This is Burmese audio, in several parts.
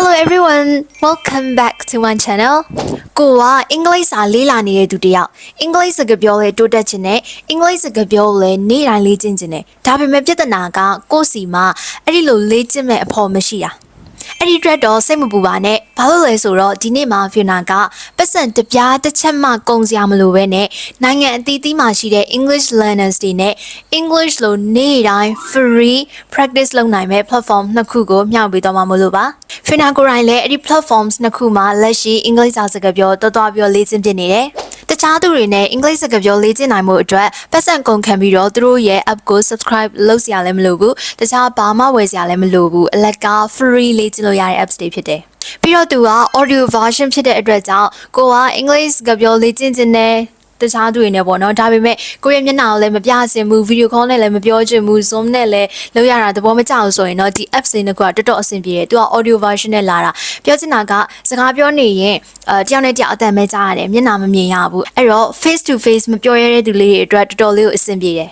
Hello everyone welcome back to my channel ကိုကအင်္ဂလိပ်စာလေ့လာနေတဲ့သူတစ်ယောက်အင်္ဂလိပ်စကားပြောလဲတိုးတက်ခြင်းနဲ့အင်္ဂလိပ်စကားပြောလဲနေ့တိုင်းလေ့ကျင့်ခြင်းနဲ့ဒါပေမဲ့ပြဿနာကကိုယ့်စီမှာအဲ့ဒီလိုလေ့ကျင့်မဲ့အဖို့မရှိတာ အဲ့ဒီအတွက်တော့စိတ်မပူပါနဲ့ဘာလို့လဲဆိုတော့ဒီနေ့မှာဖီနာကပတ်စံတစ်ပြားတစ်ချက်မှကုန်စရာမလိုပဲနဲ့နိုင်ငံအသီးသီးမှာရှိတဲ့ English learners တွေနဲ့ English လို့နေ့တိုင်း free practice လုပ်နိုင်မဲ့ platform နှစ်ခုကိုမျှဝေသွားမှာမလို့ပါဖီနာကိုယ်တိုင်လည်းအဲ့ဒီ platforms နှစ်ခုမှာလက်ရှိအင်္ဂလိပ်စာစကားပြောတော်တော်ပြောလေ့ကျင့်ပြနေတယ်တ ခြားသူတွေနဲ့အင်္ဂလိပ်စကားပြောလေ့ကျင့်နိုင်မှုအတွက်ပတ်စံကုန်ခံပြီးတော့သူတို့ရဲ့ app ကို subscribe လုပ်စရာလည်းမလိုဘူးတခြားဘာမှဝယ်စရာလည်းမလိုဘူးအလကား free လေ့ကျင့်လို့ရတဲ့ apps တွေဖြစ်တယ်ပြီးတော့သူက audio version ဖြစ်တဲ့အတွက်ကြောင့်ကိုကအင်္ဂလိပ်စကားပြောလေ့ကျင့်ခြင်းနဲ့ တခြားသူတွေနဲ့ပေါ့နော်ဒါပေမဲ့ကိုယ့်ရဲ့မျက်နှာကိုလည်းမပြစင်ဘူးဗီဒီယိုခေါ်နဲ့လည်းမပြောချင်ဘူး zoom နဲ့လည်းလုပ်ရတာသဘောမကျအောင်ဆိုရင်တော့ဒီ app တွေကတော်တော်အဆင်ပြေတယ်သူက audio version နဲ့လာတာပြောချင်တာကစကားပြောနေရင်အဲတယောက်နဲ့တယောက်အတန်ပဲကြားရတယ်မျက်နှာမမြင်ရဘူးအဲ့တော့ face to face မပြောရတဲ့သူလေးတွေအတွက်တော်တော်လေးကိုအဆင်ပြေတယ်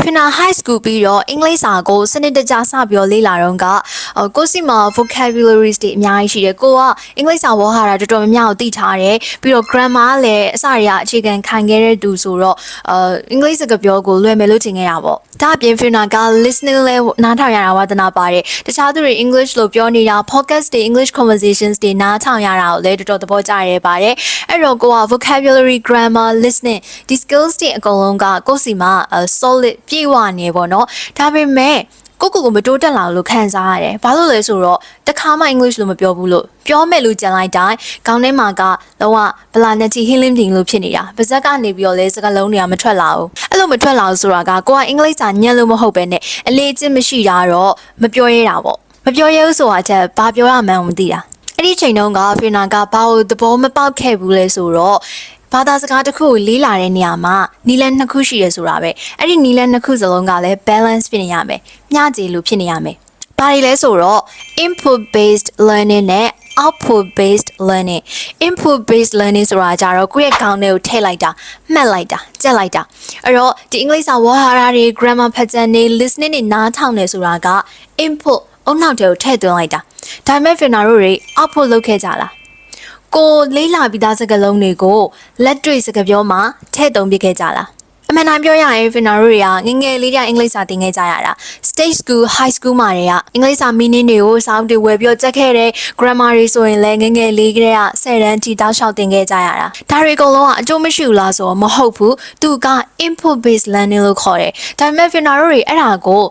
ဖင်နာ high school ပြီးတော့အင်္ဂလိပ်စာကိုစနစ်တကျစပြောလေ့လာတော့ကအော်ကိုစီမှာ vocabularies တွေအများကြီးရှိတယ်ကိုကအင်္ဂလိပ်စာဝေါ်ဟာတာတော်တော်များများကိုသိထားတယ်ပြီးတော့ grammar လည်းအစတွေကအခြေခံခံခဲ့တဲ့သူဆိုတော့အာအင်္ဂလိပ်စကားပြောကိုလွယ်မယ်လို့ထင်ခဲ့တာပေါ့ဒါအပြင်ဖင်နာက listening လဲနားထောင်ရတာဝါသနာပါတယ်တခြားသူတွေ English လို့ပြောနေတာ podcast တွေ English conversations တွေနားထောင်ရတာကိုလည်းတော်တော်သဘောကျရဲပါတယ်အဲ့တော့ကိုက vocabulary grammar listening ဒီ skills တွေအကုန်လုံးကကိုယ့်စီမှာ solid ပြေဝနေပေါ့နော်ဒါပေမဲ့ကိုကိုကိုမတိုးတက်လာလို့ခံစားရတယ်။ဘာလို့လဲဆိုတော့တခါမှ English လို့မပြောဘူးလို့ပြောမယ်လို့ကြံလိုက်တိုင်းခေါင်းထဲမှာကလုံးဝဗလာနတီ healing တင်လို့ဖြစ်နေတာ။ပါဇက်ကနေပြီးတော့လဲစကားလုံးတွေကမထွက်လာဘူး။အဲ့လိုမထွက်လာဘူးဆိုတာကကိုကအင်္ဂလိပ်စာညံ့လို့မဟုတ်ပဲနဲ့အလေးအကျင့်မရှိတာတော့မပြောရတာပေါ့။မပြောရဘူးဆိုတာချက်ဘာပြောရမှန်းမသိတာ။အဲ့ဒီချိန်တုန်းကဖီနာကဘာလို့သဘောမပေါက်ခဲ့ဘူးလဲဆိုတော့ ဘာသာစကားတစ်ခုကိုလေးလာတဲ့နေရာမှာနီလန်နှစ်ခုရှိရဆိုတာပဲအဲ့ဒီနီလန်နှစ်ခုစလုံးကလည်း balance ဖြစ်နေရမယ်မျှခြေလို့ဖြစ်နေရမယ်ဘာတွေလဲဆိုတော့ input based learning နဲ့ output based learning input based learning ဆိုတာကြတော့ကိုယ့်ရဲ့ခေါင်းထဲကိုထည့်လိုက်တာမှတ်လိုက်တာကြက်လိုက်တာအဲ့တော့ဒီအင်္ဂလိပ်စာဝါဟာရတွေ grammar pattern တွေ listening တွေနားထောင်နေဆိုတာက input အုံနောက်ထဲကိုထည့်သွင်းလိုက်တာဒါပေမဲ့ finna တို့တွေ output လုပ်ခဲ့ကြလား ကိုလေးလာပြီးသားစကားလုံးတွေကိုလက်တွေ့စကားပြောမှာထည့်သုံးပြခဲ့ကြလားအမှန်တမ်းပြောရရင် Finna တို့တွေကငငယ်လေးတည်းအင်္ဂလိပ်စာသင်ခဲ့ကြရတာ state school high school မှာတွေကအင်္ဂလိပ်စာ meaning တွေကိုစောင်းတွေဝယ်ပြီးတော့ကြက်ခဲ့တဲ့ grammar တွေဆိုရင်လည်းငငယ်လေးကတည်းက10တန်းထိတောက်လျှောက်သင်ခဲ့ကြရတာဒါတွေအကုန်လုံးကအကျိုးမရှိဘူးလားဆိုတော့မဟုတ်ဘူးသူက input based learning လို့ခေါ်တယ်ဒါပေမဲ့ Finna တို့တွေအဲ့ဒါကို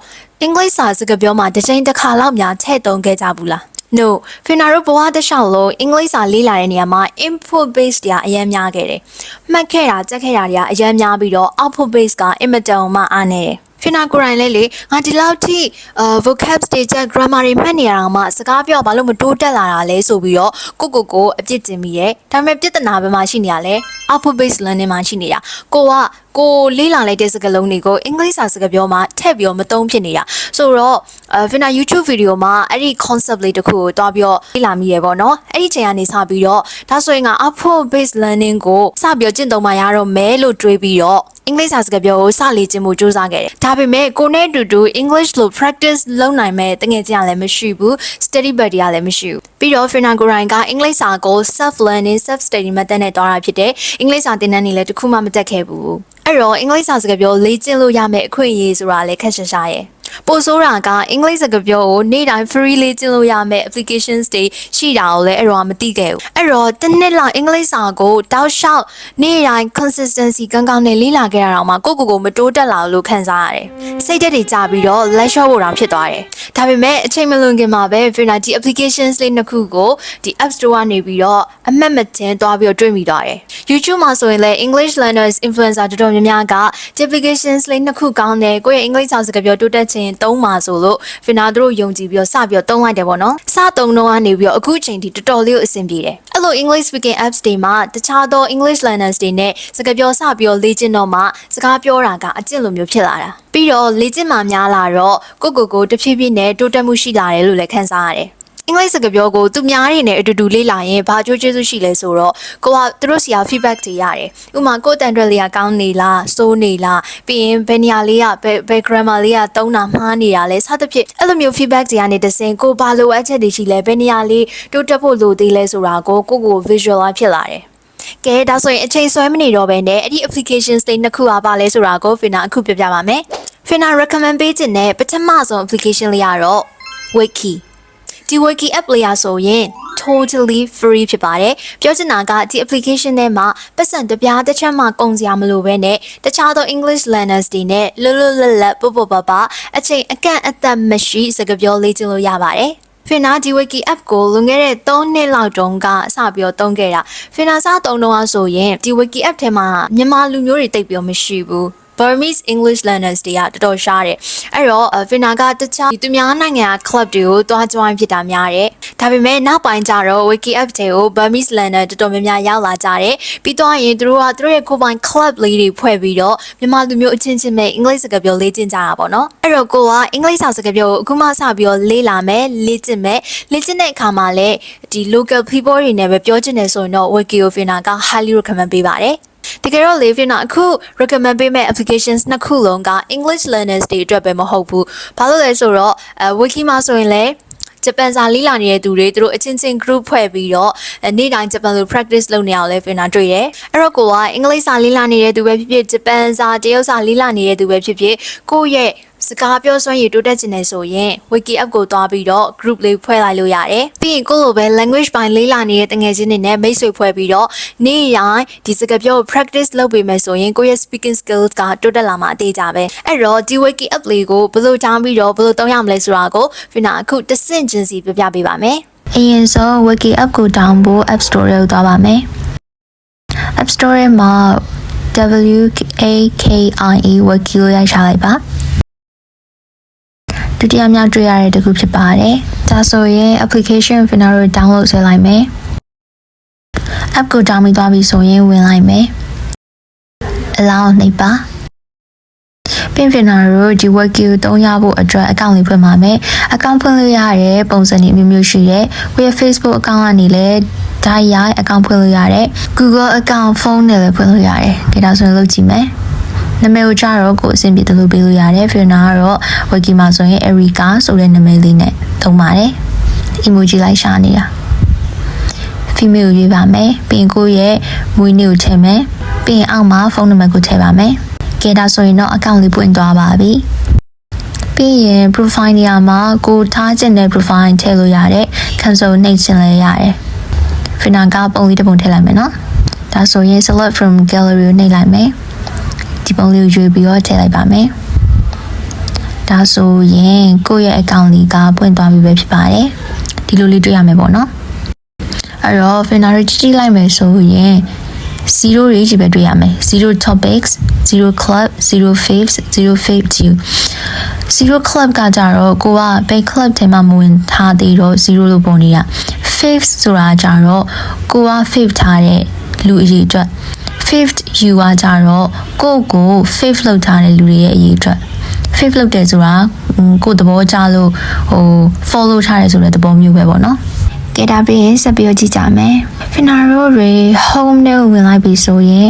အင်္ဂလိပ်စာစကားပြောမှာတစ်ချိန်တစ်ခါလောက်များထည့်သုံးခဲ့ကြဘူးလား No ဖင်နာတို့ဘဝတစ်လျှောက်လုံးအင်္ဂလိပ်စာလေ့လာတဲ့နေရာမှာ input base တွေကအများများခဲ့တယ်။မှတ်ခဲ့တာကြက်ခဲ့တာတွေကအများများပြီးတော့ output base ကအင်မတန်မှအားနေတယ်။ ဖင်နာကိုရိုင်းလဲလေငါဒီလောက်ထိအာ vocab တွေချက် grammar တွေမှတ်နေရတာမှစကားပြောဘာလို့မတိုးတက်လာတာလဲဆိုပြီးတော့ကိုကိုကိုအပြစ်တင်မိတယ်။ဒါပေမဲ့ပြဿနာဘယ်မှာရှိနေရလဲ output base learning မှာရှိနေတာ။ကိုကကိုလေးလာလိုက်တဲ့စကားလုံးတွေကိုအင်္ဂလိပ်စာစကားပြောမှာထည့်ပြီးတော့မသုံးဖြစ်နေတာဆိုတော့အဲဖင်နာ YouTube video မှာအဲ့ဒီ concept လေးတစ်ခုကိုတွားပြီးတော့လေ့လာမိရပေါ့နော်အဲ့ဒီချိန်ကနေစပြီးတော့ဒါဆိုရင်က output based learning ကိုစပြီးတော့ကျင့်သုံးမှရတော့မဲလို့တွေးပြီးတော့ အင်္ဂလိပ်စာစကားပြောကိုစလေ့ကျင့်မှုစူးစမ်းခဲ့တယ်ဒါပေမဲ့ကိုနဲ့အတူတူ English လို့ practice လုပ်နိုင်မဲ့တကယ်ကြရလည်းမရှိဘူး study buddy ကလည်းမရှိဘူးပြီးတော့ Fina Gorain ကအင်္ဂလိပ်စာကို self learning self study method နဲ့တွားတာဖြစ်တယ်အင်္ဂလိပ်စာသင်တန်းတွေလည်းတစ်ခုမှမတက်ခဲ့ဘူးအဲ့တော့အင်္ဂလိပ်စာစကားပြောလေ့ကျင့်လို့ရမယ့်အခွင့်အရေးဆိုတာလည်းခက်ရှာရှာရဲ့ ပိုဆိုးတာကအင်္ဂလိပ်စကားပြောကိုနေ့တိုင်း free လေ့ကျင့်လို့ရမယ့် applications တွေရှိတာကိုလည်းအဲ့တော့မသိခဲ့ဘူးအဲ့တော့တစ်နှစ်လောက်အင်္ဂလိပ်စာကိုတောက်လျှောက်နေ့တိုင်း consistency ကောင်းကောင်းနဲ့လေ့လာခဲ့ရအောင်မှကိုကိုကိုမတိုးတက်လာလို့ခံစားရတယ်စိတ်ဓာတ်တွေကြပြီးတော့ light shot ဖို့တောင်ဖြစ်သွားတယ်ဒါပေမဲ့အချိန်မလွန်ခင်မှာပဲ Vina ဒီ applications လေးနှစ်ခုကိုဒီ App Store ကနေပြီးတော့အမှတ်မတင်သွားပြီးတော့တွေ့မိသွားတယ် YouTube မှာဆိုရင်လည်း English learners influencer တော်တော်များများကဒီ applications လေးနှစ်ခုကောင်းတယ်ကိုယ့်ရဲ့အင်္ဂလိပ်စာစကားပြောတိုးတက်ခြင်းသုံးပါဆိုလို့ Vina တို့ယုံကြည်ပြီးတော့စပြီးတော့သုံးလိုက်တယ်ပေါ့နော်စသုံးတော့ကနေပြီးတော့အခုချိန်ထိတော်တော်လေးကိုအဆင်ပြေတယ်အဲ့လို English speaking apps တွေမှာတခြားသော English learners တွေနဲ့စကားပြောစပြီးတော့လေ့ကျင့်တော့မှစကားပြောတာကအကျင့်လိုမျိုးဖြစ်လာတာပြီးတော့လေ့ကျင့်မှများလာတော့ကိုကိုကိုတဖြည်းဖြည်းနဲ့တိုးတက်မှုရှိလာတယ်လို့လည်းခန်းစားရတယ် အင်္ဂလိပ်စကားပြောကိုသူများတွေနဲ့အတူတူလေ့လာရင်ဘာကြိုးကျေးဇူးရှိလဲဆိုတော့ကိုကသူတို့စီက feedback တွေရတယ်ဥပမာကိုယ်တန်ထွက်လေးကကောင်းနေလားစိုးနေလားပြီးရင်ဘယ်နေရာလေးကဘယ်ဘယ် grammar လေးကသုံးတာမှားနေတာလဲစသဖြင့်အဲ့လိုမျိုး feedback တွေကနေတစင်ကိုဘာလိုအပ်ချက်တွေရှိလဲဘယ်နေရာလေးတိုးတက်ဖို့လိုသေးလဲဆိုတာကိုကိုကို visualize ဖြစ်လာတယ်ကဲဒါဆိုရင်အချိန်ဆွဲမနေတော့ဘဲနဲ့အဲ့ဒီ applications တွေနှစ်ခုအားပါလဲဆိုတာကို Fina အခုပြပြပါမယ် Fina recommend ပေးခြင်းနဲ့ပထမဆုံး application လေးကတော့ Wiki ဒီ Wiki app လေးရဆိုရင် totally free ဖြစ်ပါတယ်ပြောချင်တာကဒီ application ထဲမှာပတ်စံတစ်ပြားတစ်ချက်မှကုန်စရာမလိုဘဲနဲ့တခြားသော English learners တွေနဲ့လွတ်လွတ်လပ်လပ်ပပပပအချိန်အကန့်အသတ်မရှိစကားပြောလေ့ကျင့်လို့ရပါတယ် Fina ဒီ Wiki app ကိုလွန်ခဲ့တဲ့3နှစ်လောက်တုန်းကစပြီးတော့သုံးခဲ့တာ Fina စသုံးတော့အဆိုရင်ဒီ Wiki app ထဲမှာမြန်မာလူမျိုးတွေတိတ်ပြောမရှိဘူး Burmese English learners တွေကတော်တော်ရှားတယ်အဲ့တော့ Fina ကတခြားဒီသူများနိုင်ငံက club တွေကိုတွား join ဖြစ်တာများတယ်ဒါပေမဲ့နောက်ပိုင်းကျတော့ Wiki app တွေကို Burmese learner တော်တော်များများရောက်လာကြတယ်ပြီးတော့ရင်သူတို့ကသူတို့ရဲ့ကိုယ်ပိုင် club လေးတွေဖွဲ့ပြီးတော့မြန်မာလူမျိုးအချင်းချင်းပဲအင်္ဂလိပ်စကားပြောလေ့ကျင့်ကြတာပေါ့နော်အဲ့တော့ကိုကအင်္ဂလိပ်စာစကားပြောကိုအခုမှစပြီးတော့လေ့လာမယ်လေ့ကျင့်မယ်လေ့ကျင့်တဲ့အခါမှာလည်းဒီ local people တွေနဲ့ပဲပြောချင်တယ်ဆိုရင်တော့ Wiki ကို Fina က highly recommend ပေးပါတယ် တကယ်တော့လေဖင်နာအခု recommend ပေးမဲ့ applications နှစ်ခုလုံးက English learners တွေအတွက်ပဲမဟုတ်ဘူး။ဘာလို့လဲဆိုတော့အဲ wiki မှာဆိုရင်လည်းဂျပန်စာလေ့လာနေတဲ့သူတွေသူတို့အချင်းချင်း group ဖွဲ့ပြီးတော့နေ့တိုင်းဂျပန်လို practice လုပ်နေအောင်လဲဖင်နာတွေ့တယ်။အဲ့တော့ကိုကအင်္ဂလိပ်စာလေ့လာနေတဲ့သူပဲဖြစ်ဖြစ်ဂျပန်စာတရုတ်စာလေ့လာနေတဲ့သူပဲဖြစ်ဖြစ်ကိုယ့်ရဲ့ စကားပြောစွမ်းရည်တိုးတက်ချင်တယ်ဆိုရင် wiki app ကိုသွားပြီးတော့ group လေးဖွဲ့လိုက်လို့ရတယ်။ပြီးရင်ကိုယ့်လိုပဲ language ပိုင်းလေ့လာနေတဲ့တငယ်ချင်းတွေနဲ့မိတ်ဆွေဖွဲ့ပြီးတော့နေ့တိုင်းဒီစကားပြော practice လုပ်ပေးမယ်ဆိုရင်ကိုယ့်ရဲ့ speaking skills ကတိုးတက်လာမှာအသေးကြပဲ။အဲ့တော့ဒီ wiki app လေးကိုဘယ်လိုတောင်းပြီးတော့ဘယ်လိုသုံးရမလဲဆိုတာကို Fina အခုတစ်ဆင့်ချင်းစီပြပြပေးပါမယ်။အရင်ဆုံး wiki app ကို download ဖို့ app store ကိုသွားပါမယ်။ app store မှာ W A K I E wiki လို့ရိုက်ချလိုက်ပါ။ ဒုတိယမြောက်တွေ့ရတဲ့တစ်ခုဖြစ်ပါတယ်။ဒါဆိုရင် application Finaro ကို download ဆွဲလိုက်မယ်။ app ကို download သွားပြီဆိုရင်ဝင်လိုက်မယ်။ allow နှိပ်ပါ။ပြင် Finaro ဒီ wiki ကိုသုံးရဖို့အတွက် account လေးဖွင့်ပါမယ်။ account ဖွင့်လို့ရတဲ့ပုံစံတွေမျိုးမျိုးရှိတယ်။ကိုယ့်ရဲ့ Facebook account ကနေလည်းဒါရိုက် account ဖွင့်လို့ရတယ်။ Google account ဖုန်းနဲ့လည်းဖွင့်လို့ရတယ်။ဒါဆိုရင်လုပ်ကြည့်မယ်။ နာမည်ကိုကြတော့ကိုအဆင်ပြေတယ်လို့ပေးလို့ရတယ် Fiona ကတော့ wiki မှာဆိုရင် Erica ဆိုတဲ့နာမည်လေးနဲ့သုံးပါတယ် emoji လိုက်ရှာနေတာ female ကိုရွေးပါမယ်ပြီးရင်ကိုယ့်ရဲ့မွေးနေ့ကိုထည့်မယ်ပြီးရင်အောက်မှာဖုန်းနံပါတ်ကိုထည့်ပါမယ်ကဲဒါဆိုရင်တော့ account လေးပွင့်သွားပါပြီပြီးရင် profile နေရာမှာကိုထားခြင်းတဲ့ profile ထည့်လို့ရတယ် cancel နှိပ်ခြင်းလည်းရတယ် Fina ကပုံလေးတစ်ပုံထည့်လိုက်မယ်နော်ဒါဆိုရင် select from gallery ကိုနှိပ်လိုက်မယ်ဒီ ပုံလေးကိုရွေးပြီးတော့ထည့်လိုက်ပါမယ်ဒါဆိုရင်ကိုယ့်ရဲ့ account လေးကပွင့်သွားပြီပဲဖြစ်ပါတယ်ဒီလိုလေးတွေ့ရမယ်ပေါ့နော်အဲ့တော့ Finary ကြည့်လိုက်မယ်ဆိုရင်0တွေကြီးပဲတွေ့ရမယ်0 topics 0 club 0 faves 0 fave to 0 club ကကြတော့ကိုကဘယ် club ထဲမှာမဝင်ထားသေးတော့0လို့ပုံနေတာ faves ဆိုတာကြတော့ကိုက fave ထားတဲ့လူအရေးအတွက် fifth you ကကြတော့ကိုယ့်ကို fifth လောက်ထားတဲ့လူတွေရဲ့အရေးအတွက် fifth လောက်တယ်ဆိုတာကိုယ်သဘောကျလို့ဟို follow ထားတယ်ဆိုတဲ့သဘောမျိုးပဲပေါ့နော်ကဲဒါပြီးရင်ဆက်ပြီးကြည့်ကြမယ် Finaro တွေ home နဲ့ဝင်လိုက်ပြီဆိုရင်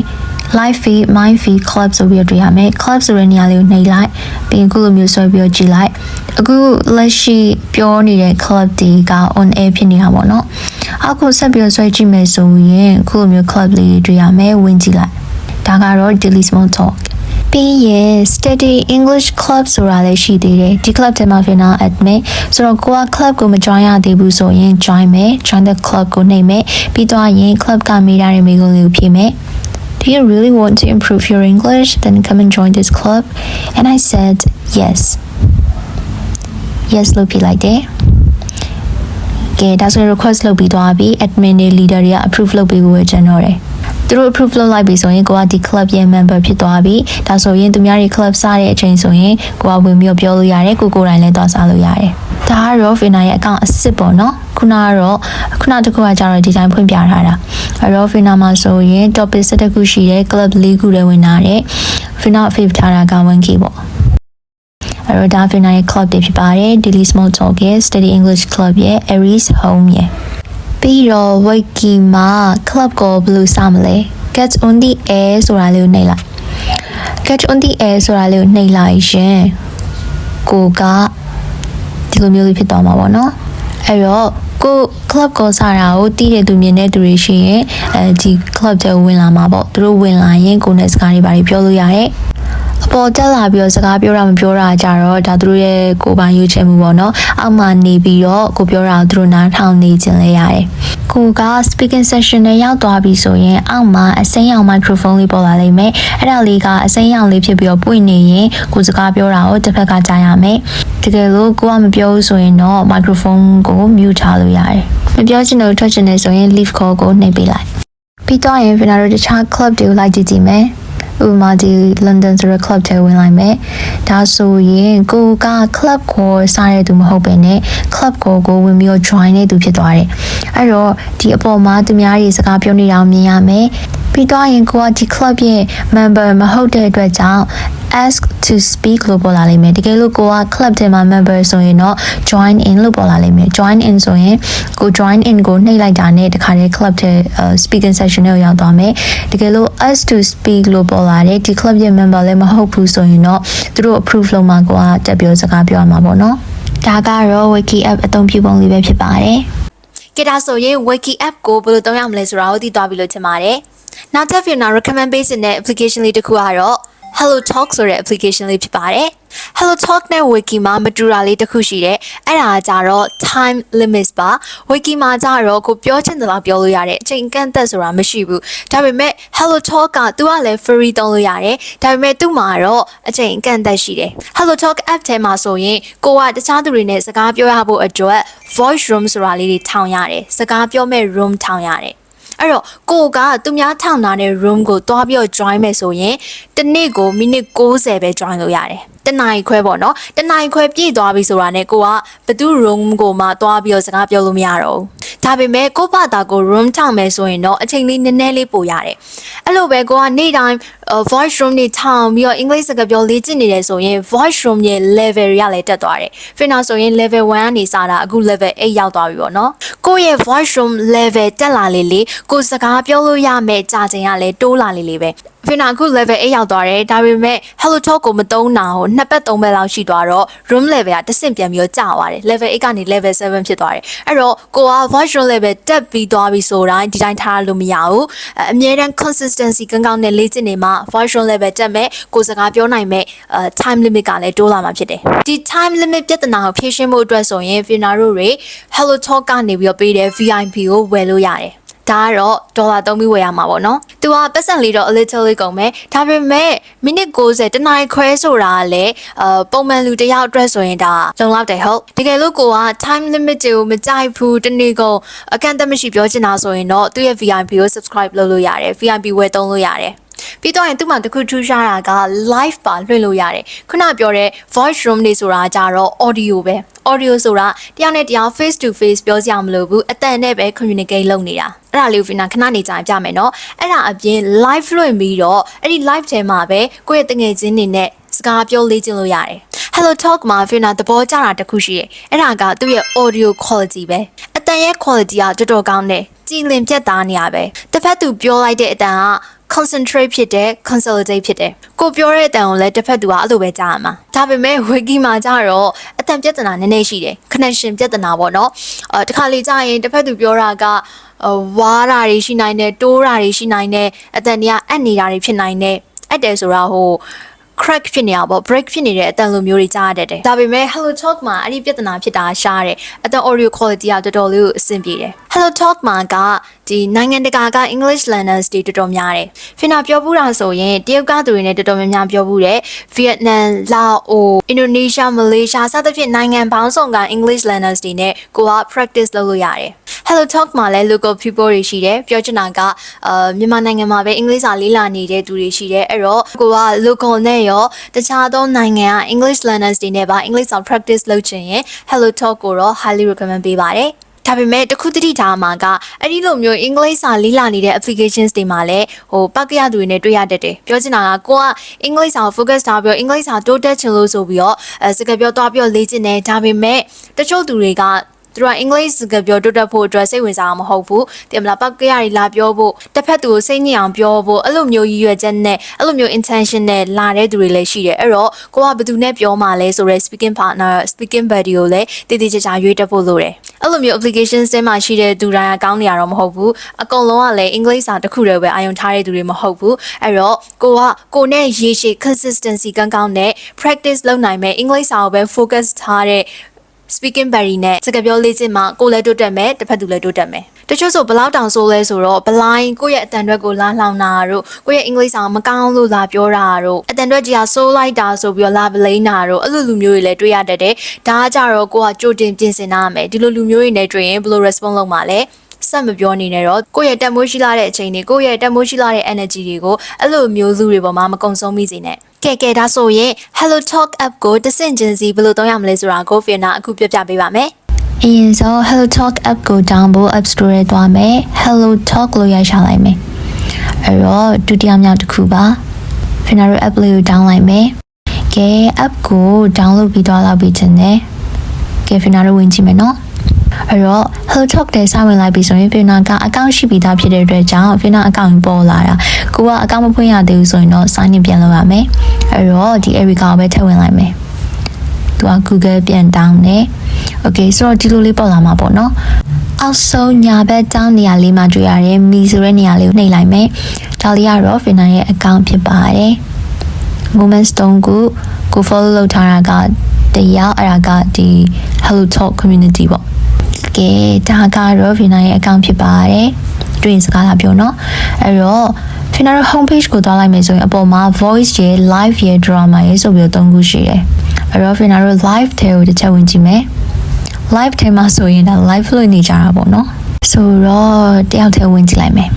live feed my feed club ဆိုပြီးတွေ့ရမယ် club ဆိုတဲ့နေရာလေးကိုနှိပ်လိုက်ပြီးရင်ခုလိုမျိုးဆွဲပြီးတော့ကြည့်လိုက်အခုလက်ရှိပြောနေတဲ့ club တွေက on air ဖြစ်နေတာပေါ့နော်အခုဆက်ပြီးတော့ဆွဲကြည့်မယ်ဆိုရင်ခုလိုမျိုး club လေးတွေတွေ့ရမယ်ဝင်ကြည့်လိုက်ဒါကတော့ daily small talk ပြီးရင် study english club ဆိုတာလည်းရှိသေးတယ်ဒီ club ထဲမှာ final admin ဆိုတော့ကိုက club ကိုမ join ရသေးဘူးဆိုရင် join မယ် join the club ကိုနှိပ်မယ်ပြီးတော့ရင် club ကမိတာတွေမိကုန်းလေးကိုဖြည့်မယ် Do you really want to improve your English? Then come and join this club. And I said, yes. Yes လို့ပြလိုက်တယ်။ကဲဒါဆို request လုပ်ပြီးသွားပြီ admin တွေ leader တွေက approve လုပ်ပေးဖို့ပဲကျွန်တော်တယ်။ သူတို့ approve လုပ်လိုက်ပြီဆိုရင်ကိုကဒီ club ရဲ့ member ဖြစ်သွားပြီ။ဒါဆိုရင်သူများတွေ club စတဲ့အချိန်ဆိုရင်ကိုကဝင်ပြီးပြောလို့ရတယ်ကိုကိုယ်တိုင်လည်းသွားစားလို့ရတယ်။ဒါကတော့ Fina ရဲ့ account အစ်စ်ပေါ့နော်။ခုနကတော့ခုနတစ်ခုကကျတော့ဒီတိုင်းဖွင့်ပြထားတာအဲ့တော့ Fina မှာဆိုရင် topic 7ခုရှိတယ် club ၄ခုလည်းဝင်လာတယ် Fina fave ထားတာက 1k ပေါ့အဲ့တော့ဒါ Fina ရဲ့ club တွေဖြစ်ပါတယ် Daily Small Talk ရဲ့ Study English Club ရဲ့ Aries Home ရဲ့ ပြီးတော့ Wiki မှာ club ကိုဘယ်လိုစမလဲ Get on the air ဆိုတာလေးကိုနှိပ်လိုက် Get on the air ဆိုတာလေးကိုနှိပ်လိုက်ရင်ကိုကဒီလိုမျိုးလေးဖြစ်သွားမှာပေါ့နော်အဲ့တော့ကို club ကိုစတာကိုတီးတဲ့သူမြင်တဲ့သူတွေရှိရင်အဲဒီ club ထဲကိုဝင်လာမှာပေါ့သူတို့ဝင်လာရင်ကိုယ်နဲ့စကားတွေပါပြောလို့ရတယ် အပေါ်တက်လာပြီးတော့စကားပြောတာမပြောတာကြတော့ဒါသူတို့ရဲ့ကိုယ်ပိုင်ရွေးချယ်မှုပေါ့နော်အောက်မှာနေပြီးတော့ကိုပြောတာကိုသူတို့နားထောင်နေခြင်းလဲရတယ်ကိုက speaking session နဲ့ရောက်သွားပြီဆိုရင်အောက်မှာအစိမ်းရောင် microphone လေးပေါ်လာလိမ့်မယ်အဲ့ဒါလေးကအစိမ်းရောင်လေးဖြစ်ပြီးတော့ပွင့်နေရင်ကိုစကားပြောတာကိုတစ်ဖက်ကကြားရမယ်တကယ်လို့ကိုကမပြောဘူးဆိုရင်တော့ microphone ကို mute ထားလို့ရတယ်မပြောချင်လို့ထွက်ချင်တယ်ဆိုရင် leave call ကိုနှိပ်ပေးလိုက်ပြီးတော့ရင် Vinaro တခြား club တွေကိုလိုက်ကြည့်ကြည့်မယ် ဥပမာဒီ London ဆိုတဲ့ club ထဲဝင်လိုက်မယ်ဒါဆိုရင်ကိုက club ကိုစားရတဲ့သူမဟုတ်ပဲね club ကိုကိုဝင်ပြီးတော့ join နေသူဖြစ်သွားတယ်အဲ့တော့ဒီအပေါ်မှာသူများတွေစကားပြောနေတာကိုမြင်ရမယ်ပြီးတော့ရင်ကိုကဒီ club ရဲ့ member မဟုတ်တဲ့အတွက်ကြောင့် ask to speak လို့ပေါ်လာလိမ့်မယ်တကယ်လို့ကိုက club ထဲမှာ member ဆိုရင်တော့ join in လို့ပေါ်လာလိမ့်မယ် join in ဆိုရင်ကို join in ကိုနှိပ်လိုက်တာနဲ့တခါတည်း club ထဲ speaking session ကိုရောက်သွားမယ်တကယ်လို့ ask to speak လို့ပေါ်လာတယ်ဒီ club ရဲ့ member လည်းမဟုတ်ဘူးဆိုရင်တော့သူတို့ approve လုပ်မှကိုကတက်ပြောစကားပြောရမှာပေါ့နော်ဒါကတော့ wiki app အသုံးပြုပုံလေးပဲဖြစ်ပါတယ်ကဲဒါဆိုရင် Wiki app ကိုဘယ်လိုသုံးရမလဲဆိုတာကိုသိသွားပြီလို့ထင်ပါတယ်။ နောက်ထပ်ပြန်နာ recommend ပေးတဲ့ application လေးတစ်ခုကတော့ Hello Talk ဆိုတဲ့ application လေးဖြစ်ပါတယ်။ Hello Talk နဲ့ Wiki မှာမတူတာလေးတစ်ခုရှိတယ်။အဲ့ဒါကကြတော့ time limits ပါ။ Wiki မှာကြတော့ကိုပြောချင်တဲ့လောက်ပြောလို့ရတယ်။အချိန်ကန့်သက်ဆိုတာမရှိဘူး။ဒါပေမဲ့ Hello Talk ကသူကလည်း free သုံးလို့ရတယ်။ဒါပေမဲ့သူ့မှာတော့အချိန်ကန့်သက်ရှိတယ်။ Hello Talk app ထဲမှာဆိုရင်ကိုကတခြားသူတွေနဲ့စကားပြောရဖို့အတွက် voice room ဆိုတာလေးတွေထောင်ရတယ်။စကားပြောမဲ့ room ထောင်ရတယ်။ အဲ့တော့ကိုကသူများထောင်ထားတဲ့ room ကိုတွားပြီးတော့ join မယ်ဆိုရင်တစ်နေ့ကိုမိနစ်60ပဲ join လို့ရတယ်တနားရီခွဲပေါ့နော်တနားရီခွဲပြည့်သွားပြီဆိုတာနဲ့ကိုကဘသူ room ကိုမှတွားပြီးတော့စကားပြောလို့မရတော့ဘူးဒါပေမဲ့ကိုဘာသာကို room ထောင်မယ်ဆိုရင်တော့အချိန်လေးနည်းနည်းလေးပိုရတယ်အဲ့လိုပဲကိုကနေ့တိုင်း voice room နေထောင်ပြီးတော့အင်္ဂလိပ်စကားပြောလေ့ကျင့်နေတယ်ဆိုရင် voice room ရဲ့ level တွေကလည်းတက်သွားတယ်ဖင်နာဆိုရင် level 1ကနေစတာအခု level 8ရောက်သွားပြီပေါ့နော်ကိုရဲ့ voice room level တက်လာလေလေကိုစကားပြောလို့ရမယ်ကြာချိန်ကလည်းတိုးလာလေလေပဲဖင်နာအခု level 8ရောက်သွားတယ်ဒါပေမဲ့ hello talk ကိုမသုံးတာဟိုနှစ်ပတ်သုံးပတ်လောက်ရှိသွားတော့ room level ကတစ်ဆင့်ပြန်ပြီးတော့ကျသွားတယ် level 8ကနေ level 7ဖြစ်သွားတယ်အဲ့တော့ကိုက voice room level တက်ပြီးသွားပြီဆိုတိုင်းဒီတိုင်းထားလို့မရဘူးအအမြဲတမ်း consistency ကောင်းကောင်းနဲ့လေ့ကျင့်နေမှ voice room level တက်မဲ့ကိုစကားပြောနိုင်မဲ့အဲ time limit ကလည်းတိုးလာမှာဖြစ်တယ်ဒီ time limit ပြဿနာကိုဖြေရှင်းဖို့အတွက်ဆိုရင် Fina တို့တွေ hello talk ကနေပြီးတော့ပေးတဲ့ VIP ကိုဝယ်လို့ရတယ်ဒါကတော့ဒေါ်လာသုံးပြီးဝယ်ရမှာပေါ့နော်။ तू ကပတ်စံလေးတော့ a little လေးကုန်မယ်။ဒါပေမဲ့မိနစ်60တနားခွဲဆိုတာကလည်းအပုံမှန်လူတစ်ယောက်အတွက်ဆိုရင်ဒါလုံလောက်တယ်ဟုတ်။တကယ်လို့ကိုက time limit တွေကိုမကြိုက်ဘူးတနေ့ကုန်အကန့်အသတ်မရှိပြောချင်တာဆိုရင်တော့သူ့ရဲ့ VIP ကို subscribe လုပ်လို့ရတယ်။ VIP ဝယ်သုံးလို့ရတယ်။ ပြီးတော့ရင်သူ့မှာတခုထူးခြားတာက live ပါလွှင့်လို့ရတယ်ခုနပြောတဲ့ voice room တွေဆိုတာကြတော့ audio ပဲ audio ဆိုတာတယောက်နဲ့တယောက် face to face ပြောစရာမလိုဘူးအတန်နဲ့ပဲ communicate လုပ်နေတာအဲ့ဒါလေးကိုဖီနာခဏနေကြပြမယ်နော်အဲ့ဒါအပြင် live လွှင့်ပြီးတော့အဲ့ဒီ live ထဲမှာပဲကိုယ့်ရဲ့တငယ်ချင်းတွေနဲ့စကားပြောလေ့ကျင့်လို့ရတယ် Hello Talk မှာဖီနာသဘောကျတာတစ်ခုရှိတယ်အဲ့ဒါကသူ့ရဲ့ audio quality ပဲအတန်ရဲ့ quality ကတော်တော်ကောင်းတယ်ကြည်လင်ပြတ်သားနေရပဲတစ်ဖက်သူပြောလိုက်တဲ့အတန်က concentrate ဖြစ်တယ် consolidate ဖြစ်တယ်ကိုပြောတဲ့အတန်ကိုလည်းတစ်ဖက်သူကအဲ့လိုပဲကြားရမှာဒါပေမဲ့ wiki မှာကြတော့အတန်ပြဿနာနည်းနည်းရှိတယ် connection ပြဿနာပေါ့နော်အဲတခါလေကြာရင်တစ်ဖက်သူပြောတာကဝါးတာတွေရှိနိုင်တယ်တိုးတာတွေရှိနိုင်တယ်အတန်တွေကအက်နေတာတွေဖြစ်နိုင်တယ်အက်တယ်ဆိုတာဟို crack ဖြစ်နေတာပေါ့ break ဖြစ်နေတဲ့အတန်လိုမျိုးတွေကြားရတတ်တယ်ဒါပေမဲ့ hello talk မှာအဲ့ဒီပြဿนาဖြစ်တာရှားတယ်အတန် audio quality ကတော်တော်လေးကိုအဆင်ပြေတယ် hello talk မှာကဒီနိုင်ငံတကာက English learners တွေတော်တော်များတယ်ဖင်နာပြောဘူးတာဆိုရင်တရုတ်ကသူတွေနဲ့တော်တော်များများပြောဘူးတယ် Vietnam လာအို Indonesia Malaysia စသဖြင့်နိုင်ငံပေါင်းစုံက English learners တွေနဲ့ကိုက practice လုပ်လို့ရတယ် Hello Talk မှာလည်း local people တွေရှိတယ်ပြောချင်တာကအာမြန်မာနိုင်ငံမှာပဲအင်္ဂလိပ်စာလေ့လာနေတဲ့သူတွေရှိတယ်အဲ့တော့ကိုက local နဲ့ရောတခြားသောနိုင်ငံက English learners တွေနဲ့ပါအင်္ဂလိပ်စာ practice လုပ်ချင်ရင် Hello Talk ကိုတော့ highly recommend ပေးပါတယ်ဒါပေမဲ့တစ်ခုတတိထားမှာကအဲ့ဒီလိုမျိုးအင်္ဂလိပ်စာလေ့လာနေတဲ့ applications တွေမှာလည်းဟိုပတ်ကရသူတွေနဲ့တွေ့ရတတ်တယ်ပြောချင်တာကကိုကအင်္ဂလိပ်စာကို focus ထားပြီးတော့အင်္ဂလိပ်စာတိုးတက်ချင်လို့ဆိုပြီးတော့အဲစကားပြောသွားပြီးတော့လေ့ကျင့်တယ်ဒါပေမဲ့တချို့သူတွေက သူတို့ကအင်္ဂလိပ်စကားပြောတိုးတက်ဖို့အတွက်စိတ်ဝင်စားမှာမဟုတ်ဘူးတင်မလားပောက်ကရတွေလာပြောဖို့တစ်ဖက်သူကိုစိတ်ညစ်အောင်ပြောဖို့အဲ့လိုမျိုးရည်ရွယ်ချက်နဲ့အဲ့လိုမျိုး intention နဲ့လာတဲ့သူတွေလည်းရှိတယ်အဲ့တော့ကိုကဘယ်သူနဲ့ပြောမှလဲဆိုတော့ speaking partner speaking buddy ကိုလည်းတည်တည်ကြကြရွေးတက်ဖို့လိုတယ်အဲ့လိုမျိုး application စမှာရှိတဲ့သူတိုင်းကကောင်းနေရတော့မဟုတ်ဘူးအကုန်လုံးကလည်းအင်္ဂလိပ်စာတစ်ခုတည်းပဲအာရုံထားတဲ့သူတွေမဟုတ်ဘူးအဲ့တော့ကိုကကိုနဲ့ရေရှည် consistency ကောင်းကောင်းနဲ့ practice လုပ်နိုင်မယ်အင်္ဂလိပ်စာကိုပဲ focus ထားတဲ့ speaking berry နဲ့စကားပြောလေ့ကျင့်မှကိုယ်လည်းတိုးတက်မယ်တစ်ဖက်သူလည်းတိုးတက်မယ်တချို့ဆိုဘလောက်တောင်ဆိုလဲဆိုတော့ဘလိုင်းကိုယ့်ရဲ့အတန်အတွက်ကိုလာလောင်တာတို့ကိုယ့်ရဲ့အင်္ဂလိပ်စာမကောင်းလို့လာပြောတာတို့အတန်အတွက်ကြီးကဆိုးလိုက်တာဆိုပြီးတော့လာပလိန်တာတို့အဲ့လိုလူမျိုးတွေလည်းတွေ့ရတတ်တယ်ဒါကကြတော့ကိုကကြိုတင်ပြင်ဆင်ထားမယ်ဒီလိုလူမျိုးတွေနဲ့တွေ့ရင်ဘယ်လို response လုပ်မှာလဲဆက်မပြောနေနဲ့တော့ကိုယ့်ရဲ့တက်မိုးရှိလာတဲ့အချိန်တွေကိုယ့်ရဲ့တက်မိုးရှိလာတဲ့ energy တွေကိုအဲ့လိုမျိုးလူတွေပေါ်မှာမကုံဆုံးမိစေနဲ့ ကဲကဲဒါဆိုရင် Hello Talk app ကိုတဆင့်ချင်းစီဘယ်လိုသုံးရမလဲဆိုတာကို Fiona အခုပြပြပေးပါမယ်အရင်ဆုံး Hello Talk app ကို download App Store ထဲသွားမယ် Hello Talk လို့ရိုက်ရှာလိုက်မယ်အဲ့တော့ဒုတိယမြောက်တစ်ခုပါဖင်နာတို့ app လေးကို down လိုက်မယ်ကဲ app ကို download ပြီးသွားလောက်ပြီးတင်တယ်ကဲဖင်နာတို့ဝင်ကြည့်မယ်နော် အဲ့တော့ Hello Talk တဲ့စဝင်လိုက်ပြီဆိုရင် Fina ကအကောင့်ရှိပြီးသားဖြစ်တဲ့အတွက်ကြောင့် Fina အကောင့်ပေါ်လာတာကိုကအကောင့်မဖွင့်ရသေးဘူးဆိုရင်တော့ sign in ပြန်လုပ်ရမယ်အဲ့တော့ဒီ Erica ကိုပဲထည့်ဝင်လိုက်မယ်သူက Google ပြန်တောင်းတယ် Okay ဆိုတော့ဒီလိုလေးပေါ်လာမှာပေါ့နော်အောက်ဆုံးညာဘက်တောင်းနေရာလေးမှာတွေ့ရတယ်မီဆိုတဲ့နေရာလေးကိုနှိပ်လိုက်မယ်ဒါလေးကတော့ Fina ရဲ့ account ဖြစ်ပါတယ် moments တုံးကိုကို follow လုပ်ထားတာကတရားအဲ့ဒါကဒီ Hello Talk community ပေါ့ ကဲဒါကတော့ Fina ရဲ့ account ဖြစ်ပါတယ်တွေ့ရင်စကားလာပြောနော်အဲ့တော့ Fina ရဲ့ home page ကိုသွားလိုက်မယ်ဆိုရင်အပေါ်မှာ voice ရဲ့ live ရဲ့ drama ရဲ့ဆိုပြီးတော့၃ခုရှိတယ်အဲ့တော့ Fina တို့ live ထဲကိုတစ်ချက်ဝင်ကြည့်မယ် live ထဲမှာဆိုရင်ဒါ live လို့နေကြတာပေါ့နော်ဆိုတော့တယောက်ထဲဝင်ကြည့်လိုက်မယ်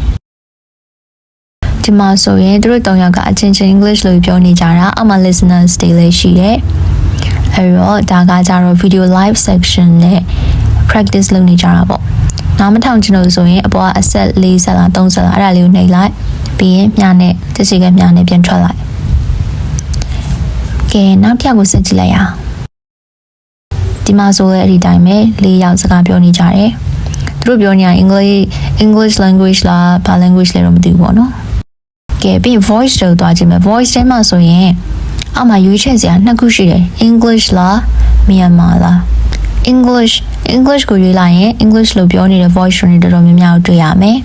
ဒီမှာဆိုရင်သူတို့၃ယောက်ကအချင်းချင်း English လို့ပြောနေကြတာအောက်မှာ listeners တွေလည်းရှိတယ်အဲ့တော့ဒါကကြတော့ video live section နဲ့ practice လုပ်နေကြတာပေါ့နားမထောင်ချင်လို့ဆိုရင်အပေါ်ကအဆက်၄ဆက်လား၃ဆက်လားအဲ့ဒါလေးကိုနှိပ်လိုက်ပြီးရင်မြားနဲ့တစ်စီကမြားနဲ့ပြန်ထွက်လိုက်ကဲနောက်တစ်ယောက်ကိုဆက်ကြည့်လိုက်ရအောင်ဒီမှာဆိုလည်းအဲ့ဒီတိုင်းပဲ၄ယောက်စကားပြောနေကြတယ်သူတို့ပြောနေတာ English English language လားဘာ language လဲတော့မသိဘူးပေါ့နော်ကဲပြီးရင် voice တို့သွားကြည့်မယ် voice ထဲမှာဆိုရင်အောက်မှာရွေးချယ်စရာနှစ်ခုရှိတယ် English လားမြန်မာလား English English ကိုရွေးလိုက်ရင် English လို့ပြောနေတဲ့ voice room တွေတော်တော်များများကိုတွေ့ရမယ်။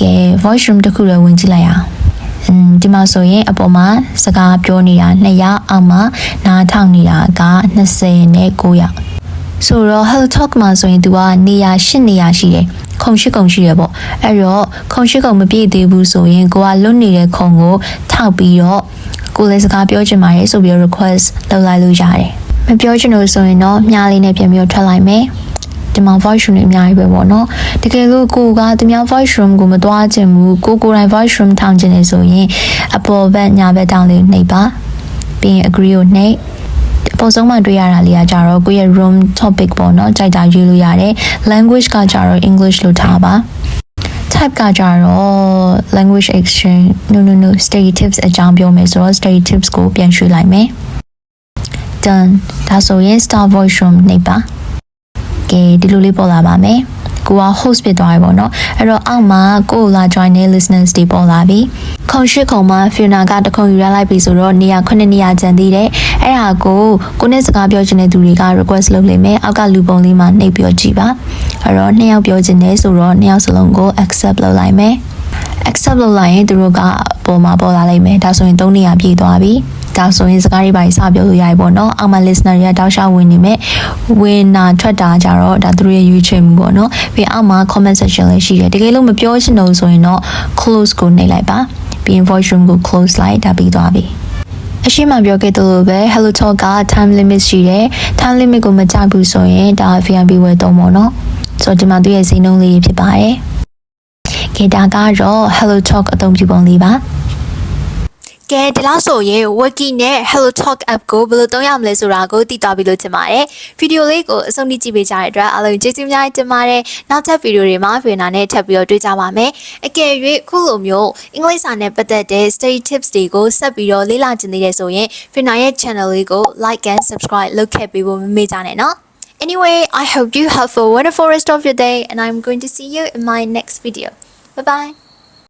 ကဲ voice room တစ်ခုလည်းဝင်ကြည့်လိုက်အောင်။အင်းဒီမှာဆိုရင်အပေါ်မှာစကားပြောနေတာ200အောက်မှာနားထောင်နေတာက20နဲ့900ဆိုတော့ Hello Talk မှာဆိုရင် तू ကနေရာ8နေရာရှိတယ်ခုံရှိကုံရှိတယ်ပေါ့အဲ့တော့ခုံရှိကုံမပြည့်သေးဘူးဆိုရင်ကိုကလွတ်နေတဲ့ခုံကိုထောက်ပြီးတော့ကိုလည်းစကားပြောချင်ပါတယ်ဆိုပြီး request လုပ်လိုက်လို့ရတယ် မပြောချင်လို့ဆိုရင်တော့မြားလေးနဲ့ပြန်ပြီးတော့ထွက်လိုက်မယ်ဒီမှာ voice room တွေအများကြီးပဲပေါ့နော်တကယ်လို့ကိုကသူများ voice room ကိုမသွားချင်ဘူးကိုကိုယ်တိုင် voice room ထောင်ချင်နေဆိုရင်အပေါ်ဘက်ညာဘက်တောင်းလေးနှိပ်ပါပြီးရင် agree ကိုနှိပ်အပေါ်ဆုံးမှတွေ့ရတာလေးကကြတော့ကိုယ့်ရဲ့ room topic ပေါ့နော်ကြိုက်တာရွေးလို့ရတယ် language ကကြတော့ english လို့ထားပါ type ကကြတော့ language exchange no no no stereotypes အကြောင်းပြောမယ်ဆိုတော့ stereotypes ကိုပြန်ရွှေ့လိုက်မယ် done ဒါဆိုရင် star voice room နှိပ်ပါကဲဒီလိုလေးပေါ်လာပါမယ်ကိုက host ဖြစ်သွားပြီပေါ့နော်အဲ့တော့အောက်မှာကိုယ်လာ join တဲ့ listeners တွေပေါ်လာပြီခုံရှိခုံမှာ Fiona ကတခုံယူရလိုက်ပြီဆိုတော့နေရာ9နေရာကျန်သေးတယ်အဲ့ဟာကိုကိုနဲ့စကားပြောချင်တဲ့သူတွေက request လုပ်လိမ့်မယ်အောက်ကလူပုံလေးမှာနှိပ်ပြောကြည့်ပါအဲ့တော့နှစ်ယောက်ပြောချင်တယ်ဆိုတော့နှစ်ယောက်စလုံးကို accept လုပ်လိုက်မယ် accept လုပ်လိုက်ရင်သူတို့ကပေါ်မှာပေါ်လာလိမ့်မယ်ဒါဆိုရင်၃နေရာပြည့်သွားပြီ ဒါဆိုရင်စကားတွေပါစပြောလို့ရပြီပေါ့နော်အောက်မှာ listener တွေကတောက်လျှောက်ဝင်နေမယ်ဝင်နာထွက်တာကြတော့ဒါသူတို့ရဲ့ရွေးချယ်မှုပေါ့နော်ပြီးအောက်မှာ comment section လည်းရှိတယ်တကယ်လို့မပြောချင်တော့ဆိုရင်တော့ close ကိုနှိပ်လိုက်ပါပြီးရင် voice room ကို close လိုက်ဒါပြီးသွားပြီအရှိမပြောခဲ့သလိုပဲ Hello Talk က time limit ရှိတယ် time limit ကိုမကြဘူးဆိုရင်ဒါ VIP ဝယ်တော့ပေါ့နော်ဆိုတော့ဒီမှာသူရဲ့ဈေးနှုန်းလေးဖြစ်ပါတယ်ဂီတာကတော့ Hello Talk အသုံးပြုပုံလေးပါ ကဲဒီလောက်ဆိုရင် Wiki နဲ့ Hello Talk app ကိုဘယ်လိုသုံးရမလဲဆိုတာကိုသိသွားပြီလို့ထင်ပါတယ်ဗီဒီယိုလေးကိုအဆုံးထိကြည့်ပေးကြတဲ့အတွက်အားလုံးကျေးဇူးများတင်ပါတယ်နောက်ထပ်ဗီဒီယိုတွေမှာဖေနာနဲ့ထပ်ပြီးတော့တွေ့ကြပါမယ်အကယ်၍ခုလိုမျိုးအင်္ဂလိပ်စာနဲ့ပတ်သက်တဲ့ study tips တွေကိုဆက်ပြီးတော့လေ့လာကျင်သေးတယ်ဆိုရင်ဖေနာရဲ့ channel လေးကို like and subscribe လုပ်ခဲ့ပေးဖို့မမေ့ကြနဲ့နော် Anyway, I hope you have a wonderful rest of your day and I'm going to see you in my next video. Bye bye.